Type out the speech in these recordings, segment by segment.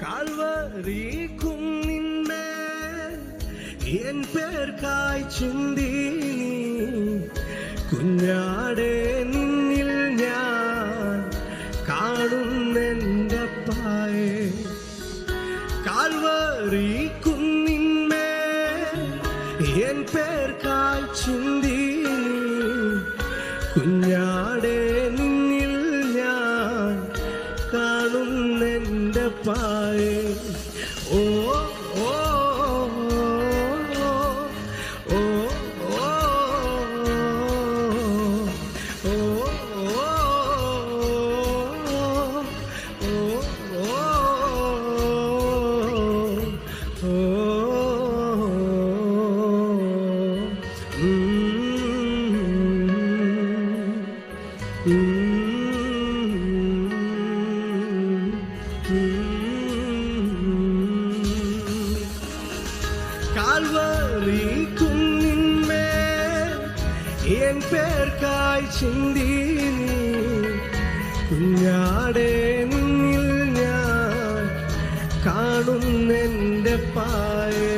Calvary കുന്നിന്മേൽ N പേർക്കായി ചിന്തി കുഞ്ഞാടേ നിന്നിൽ കാൽവറി കുന്നിന്മേൽ എൻ പേർക്കായി ചിന്തി കുഞ്ഞാടെ നിന്നിൽ ഞാൻ കാണുന്നെന്റെ പായേ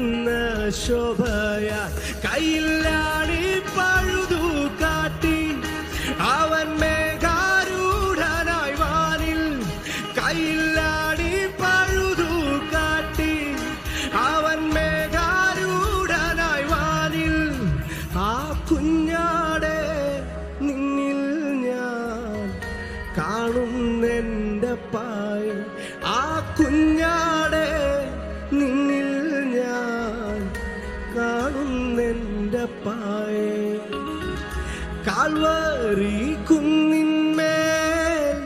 ശോഭയ. കയ്യിലാണി പഴുതു കാട്ടി അവൻ മേഘാരൂഢനായി വാനിൽ. കയ്യിലാണി പഴുതു കാട്ടി അവൻ മേഘാരൂഢനായി വാനിൽ. ആ കുഞ്ഞാടെ നിന്നിൽ ഞാൻ കാണുന്നെന്റെ പായ. ആ കുഞ്ഞാടെ കാൽവറി കുന്നിന്മേൽ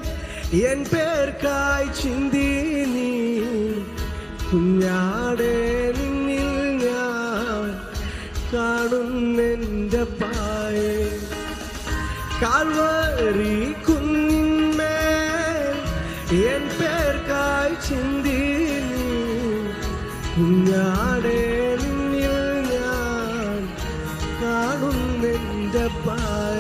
എൻ പേർക്കായി ചിന്തി നീ. കുഞ്ഞാടെ നിന്നിൽ ഞാൻ കാണുന്നെന്റെ പായേ. കാൽവറി കുന്നിന്മേൽ എൻ പേർക്കായി ചിന്തി നീ. കുഞ്ഞാടെ നിന്നിൽ ഞാൻ കാണുന്നെന്റെ പായേ.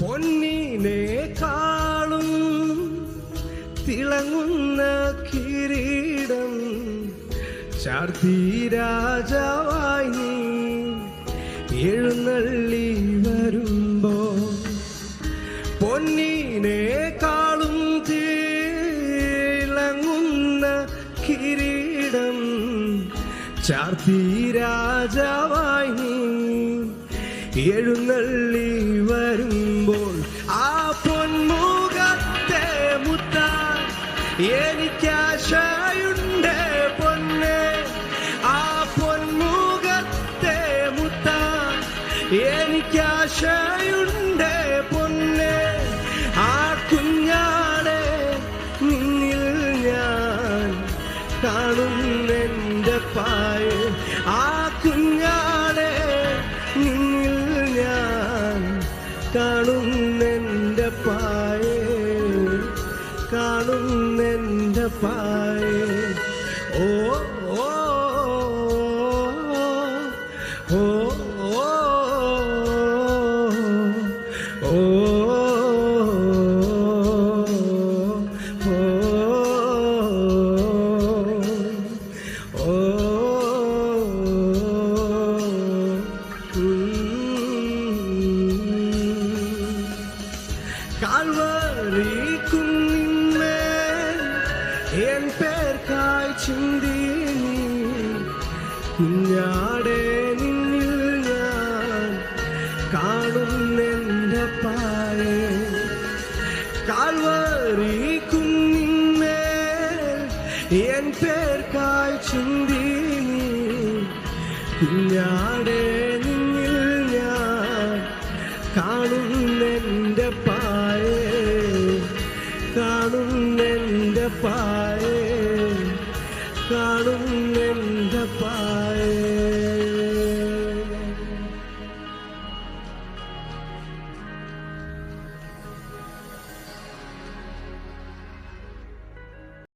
പൊന്നിനേക്കാളും തിളങ്ങുന്ന കിരീടം ചാർത്തി രാജാവായി നീ എഴുന്നള്ളി വരുമ്പോ. പൊന്നിനേക്കാളും തിളങ്ങുന്ന കിരീടം ചാർത്തി രാജാവായി നീ എഴുന്നള്ളി വരുമ്പോൾ എനിക്കാശയുണ്ട് പൊന്നെ. ആ പൊന്മുഖത്തെ മുത്ത എനിക്കാശയുണ്ട് പൊന്നെ. ആ കുഞ്ഞാടെ നിന്നിൽ ഞാൻ കാണുന്നെന്റെ പായ. ആ കുഞ്ഞാടെ നിന്നിൽ ഞാൻ കാണുന്നെന്റെ പായ. കാണുന്ന fire. Oh, oh, oh, oh. காலவரிக்கும் പേർക്കായി ചിന്തി നീ കുഞ്ഞാടെ നിന്നിൽ ഞാൻ കാണുന്നെന്റെ പായേ. കാൽവറി കുന്നിന്മേൽ എൻ പേർക്കായി ചിന്തി നീ കുഞ്ഞാടെ നിന്നിൽ ഞാൻ കാണുന്നെന്റെ പായേ. കാണുന്നെന്റെ പായേ കാണുന്നെന്റെ പായേ.